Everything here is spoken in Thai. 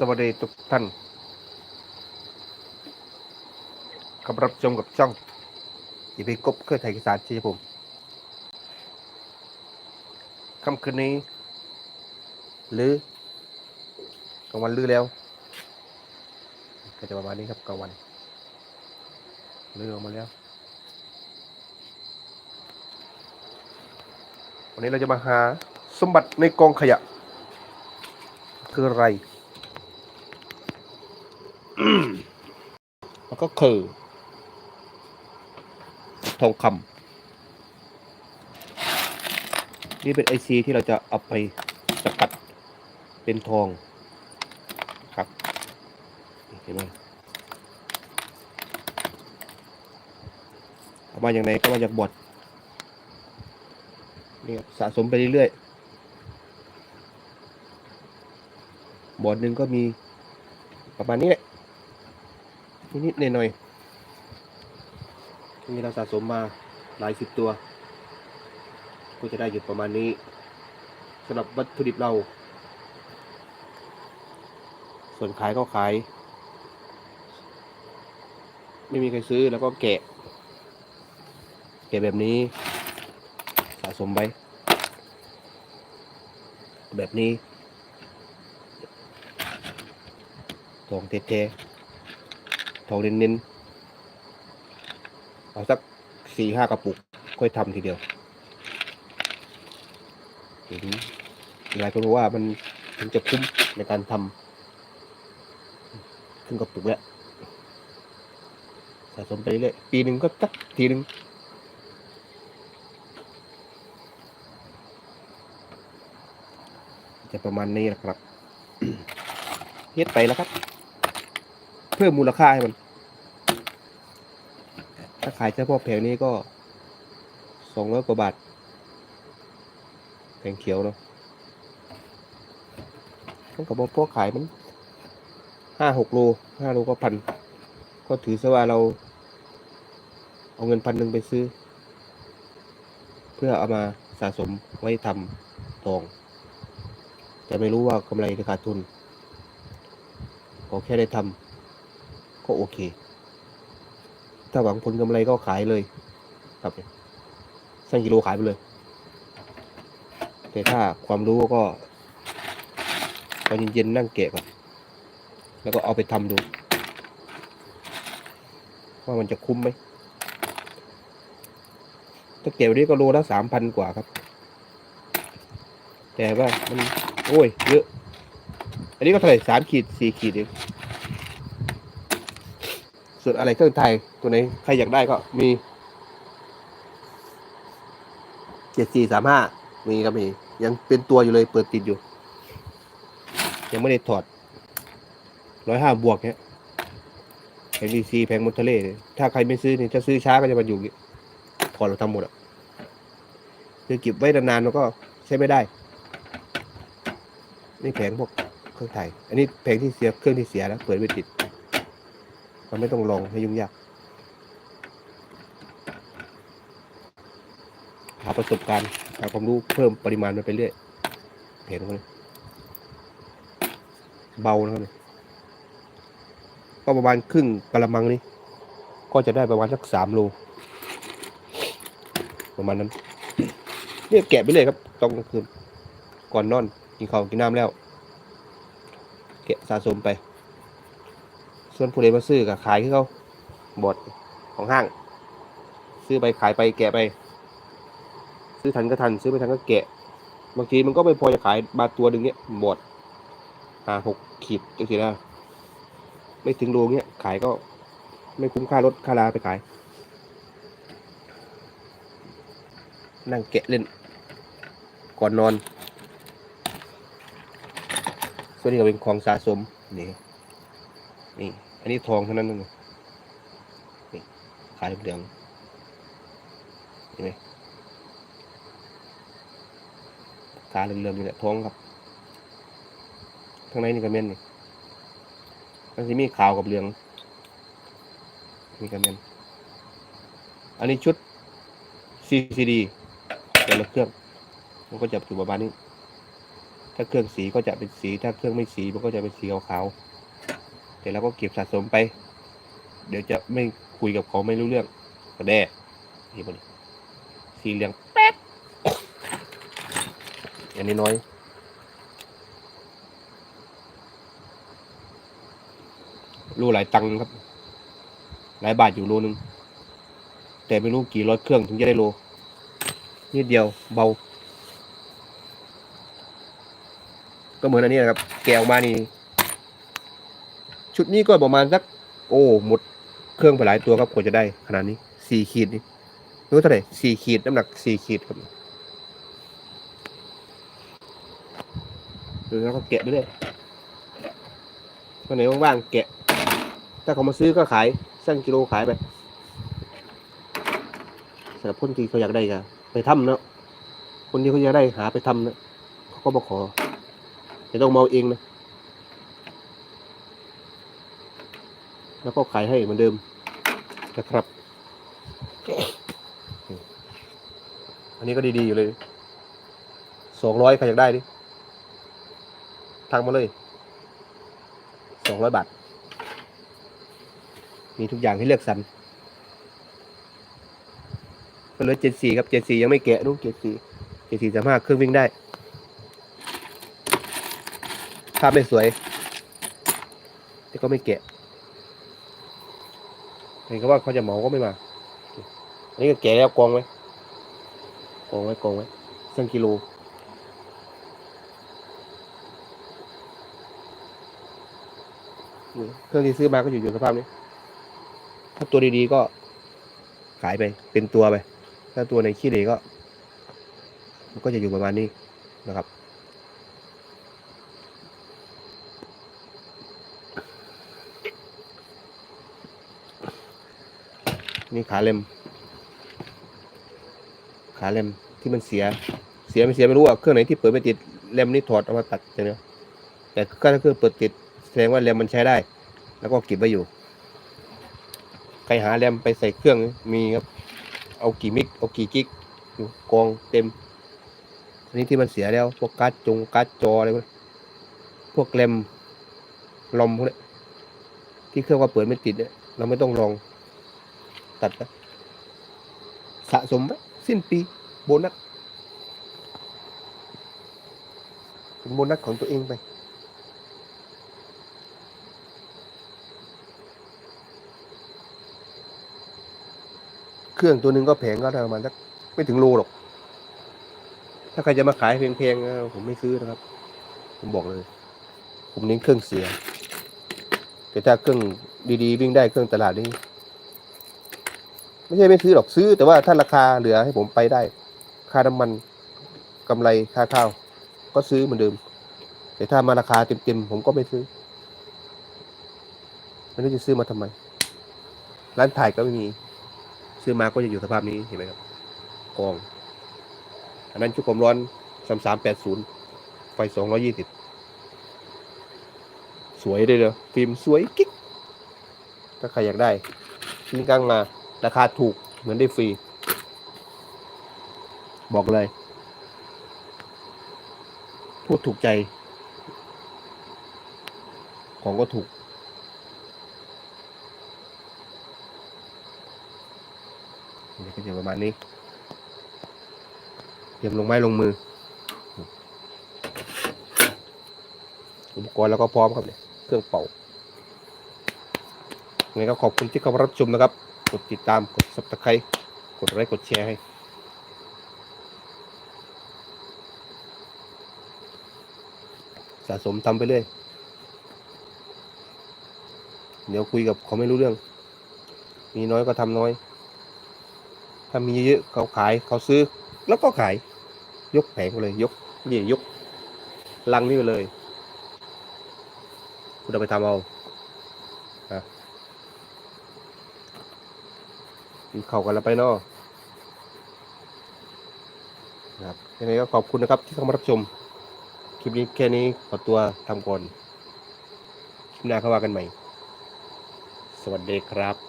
สวัสดีทุกท่านกำรับชมกับช่องอีพีกบเครือไทยกิสานชีผมค่ำคืนนี้ หรือกลางวันลือแล้ว ก็จะประมาณนี้ครับกลางวันลือออกมาแล้ว วันนี้เราจะมาหาสมบัติในกองขยะ คืออะไร แล้ว ก็คือ ทองคำนี่เป็นไอซีที่เราจะเอาไปสกัดเป็นทองครับเห็นไหมเอามาอย่างไรก็มาจากบดนี่สะสมไปเรื่อยๆบอดหนึ่งก็มีประมาณนี้แหละ นิดๆหน่อยๆนี่เราสะสมมาหลายสิบตัว ก็จะได้อยู่ประมาณนี้สำหรับวัตถุดิบเรา ส่วนขายก็ขาย ไม่มีใครซื้อแล้วก็แกะ แกะแบบนี้ สะสมไว้แบบนี้ทองเทๆ ทองเน้นๆเอาสักสี่ห้ากระปุก ค่อยทำทีเดียวเห็นหลายคนบอกว่ามันมันจะคุ้มในการทำครึ่งกระปุกแล้วสะสมไปเรื่อยปีหนึ่งก็สักทีหนึ่งจะประมาณนี้นะครับเฮ็ดไปแล้วครับ เพิ่มมูลค่าให้มัน ถ้าขายเฉพาะแผงนี้ก็สองร้อยกว่าบาทแผงเขียวเนาะต้องกับพวกขายมันห้าหกโลห้าโลก็พันก็ถือซะว่าเรา เอาเงินพันหนึ่งไปซื้อ เพื่อเอามาสะสมไว้ทำทอง แต่ไม่รู้ว่ากำไรหรือขาดทุนก็แค่ได้ทำ ก็โอเค ถ้าหวังผลกำไรก็ขายเลยครับสั่งกิโลขายไปเลย แต่ถ้าความรู้ก็ตอนเย็นๆนั่งแกะก่อน แล้วก็เอาไปทำดู ว่ามันจะคุ้มไหมถ้าเก็บนี้ก็โลละสามพันกว่าครับ แต่ว่ามัน โอ้ยเยอะ อันนี้ก็เท่าไหร่สามขีดสี่ขีดเอง ส่วนอะไรเครื่องไทยตัวไหนใครอยากได้ก็มีเจ็ดสี่สามห้ามีครับมียังเป็นตัวอยู่เลยเปิดติดอยู่ ยังไม่ได้ถอดร้อยห้าบวกเนี้ยแพงดีซีแพงมอนเทเล่เนี่ยถ้าใครไม่ซื้อเนี่ยถ้าซื้อช้าก็จะมาอยู่อย่างงี้ถอดเราทำหมดอะคือเก็บไว้นานๆมันก็ใช้ไม่ได้ นี่แผงพวกเครื่องไทย อันนี้แผงที่เสียเครื่องที่เสียแล้วเปิดไม่ติด มันไม่ต้องลองให้ยุ่งยากหาประสบการณ์หาความรู้เพิ่มปริมาณมันไปเรื่อยเห็นไหมเบานะครับเนี่ยก็ประมาณครึ่งกะละมังนี่ก็จะได้ประมาณสักสามโลประมาณนั้นเนี่ยแกะไปเลยครับตอนกลางคืนก่อนนอนกินข้าวกินน้ำแล้ว แกะสะสมไป ส่วนผู้ใดมาซื้อก็ขายให้เขาบอดของห้าง ซื้อไปขายไปแกะไป ซื้อทันก็ทัน ซื้อไม่ทันก็แกะ บางทีมันก็ไม่พอจะขายบาทตัวหนึ่งเนี้ยบอดห้าหกขีดจังสินะไม่ถึงโลเนี้ยขายก็ไม่คุ้มค่ารถค่าลาไปขาย นั่งแกะเล่น ก่อนนอน ส่วนนี้ก็เป็นของสะสมนี่นี่ อันนี้ทองเท่านั้นนะนี่ขายเหลืองเห็นไหมขาเหลืองๆนี่แหละทองครับข้างในนี่กระเม็นนี่มันจะมีขาวกับเหลืองนี่กระเม็นอันนี้ชุด CCD แต่ละเครื่อง มันก็จะอยู่ประมาณนี้ ถ้าเครื่องสีก็จะเป็นสี ถ้าเครื่องไม่สีมันก็จะเป็นสีขาวๆ แต่เราก็เก็บสะสมไป เดี๋ยวจะไม่คุยกับเขาไม่รู้เรื่องก็แด่นี่บนสีเหลืองแป๊ดอันนี้น้อยรูหลายตังค์ครับ หลายบาทอยู่โลนึง แต่ไม่รู้กี่ร้อยเครื่องถึงจะได้โลนิดเดียวเบา ก็เหมือนอันนี้นะครับ แกะออกมานี่ ชุดนี้ก็ประมาณสัก โอ้หมดเครื่องไปหลายตัวครับกว่าจะได้ขนาดนี้สี่ขีดนี่รู้เท่าไหร่สี่ขีดน้ำหนักสี่ขีดครับดูแล้วก็แกะไปเรื่อยวันไหนว่างๆแกะ ถ้าเขามาซื้อก็ขายสั่งกิโลขายไปสำหรับคนที่เขาอยากได้ก็ไปทำเนาะคนที่เขาอยากได้หาไปทำเนาะเขาก็บอกขอแต่ต้องเมาเองนะ แล้วก็ขายให้เหมือนเดิมนะครับ อันนี้ก็ดีๆอยู่เลยสองร้อยใครอยากได้ดิทางมาเลยสองร้อยบาท มีทุกอย่างให้เลือกสรรก็เลยเจ็ดสี่ครับเจ็ดสี่ยังไม่แกะดูเจ็ดสี่เจ็ดสี่สามารถเครื่องวิ่งได้ภาพไม่สวย แต่ก็ไม่แกะ เห็นก็ว่าเขาจะเหมาก็ไม่มา อันนี้ก็แกะแล้วกองไว้กองไว้กองไว้สั่งกิโลเครื่องที่ซื้อมาก็อยู่อยู่สภาพนี้ ถ้าตัวดีๆก็ขายไป เป็นตัวไป ถ้าตัวในขี้เหร่ก็ มันก็จะอยู่ประมาณนี้นะครับ นี่ขาเล็ม ขาเล็มที่มันเสีย เสียไม่เสียไม่รู้อะเครื่องไหนที่เปิดไม่ติดเล็มนี่ถอดเอามาตัดเนี้ยแต่ก็ถ้าเครื่องเปิดติดแสดงว่าเล็มมันใช้ได้ แล้วก็เก็บไว้อยู่ใครหาแรมไปใส่เครื่องมีครับ เอากี่มิก เอากี่กิกอยู่กองเต็ม อันนี้ที่มันเสียแล้ว พวกการ์ดจงการ์ดจออะไรพวกพวกแรมลมพวกนี้ที่เครื่องว่าเปิดไม่ติดเนี่ยเราไม่ต้องลอง ตัดนะสะสมไว้สิ้นปีโบนัสเป็นโบนัสของตัวเองไป เครื่องตัวหนึ่งก็แพงก็ประมาณสักไม่ถึงโลหรอก ถ้าใครจะมาขายแพงๆผมไม่ซื้อนะครับ ผมบอกเลย ผมเน้นเครื่องเสียแต่ถ้าเครื่องดีๆ วิ่งได้เครื่องตลาดนี้ ไม่ใช่ไม่ซื้อหรอกซื้อ แต่ว่าถ้าราคาเหลือให้ผมไปได้ ค่าน้ำมันกำไรค่าข้าว ก็ซื้อเหมือนเดิม แต่ถ้ามาราคาเต็มๆผมก็ไม่ซื้อไม่รู้จะซื้อมาทำไม ร้านถ่ายก็ไม่มี ซื้อมาก็จะอยู่สภาพนี้เห็นไหมครับกอง อันนั้นชุดความร้อนสามสามแปดศูนย์ไฟสองร้อยี่สิบสวยเลยเด้อฟิล์มสวยกิ๊กถ้าใครอยากได้ลิงกลางมา ราคาถูกเหมือนได้ฟรี บอกเลย พูดถูกใจ ของก็ถูก นี่ก็จะประมาณนี้เตรียมลงไม้ลงมือ อุปกรณ์แล้วก็พร้อมครับเนี่ยเครื่องเป่ายังไงก็ขอบคุณที่เข้ามารับชมนะครับ กดติดตามกด subscribe กดไลค์กดแชร์ให้ สะสมทำไปเรื่อย เดี๋ยวคุยกับเขาไม่รู้เรื่อง มีน้อยก็ทำน้อย ถ้ามีเยอะเขาขายเขาซื้อ แล้วก็ขาย ยกแผงไปเลย ยกนี่ยกลังนี่ไปเลย คุณเอาไปทำเอานะ กินข้าวกันแล้วไปเนาะนะครับยังไงก็ขอบคุณนะครับที่เข้ามารับชม คลิปนี้แค่นี้ขอตัวทำก่อน คลิปหน้าเข้าว่ากันใหม่ สวัสดีครับ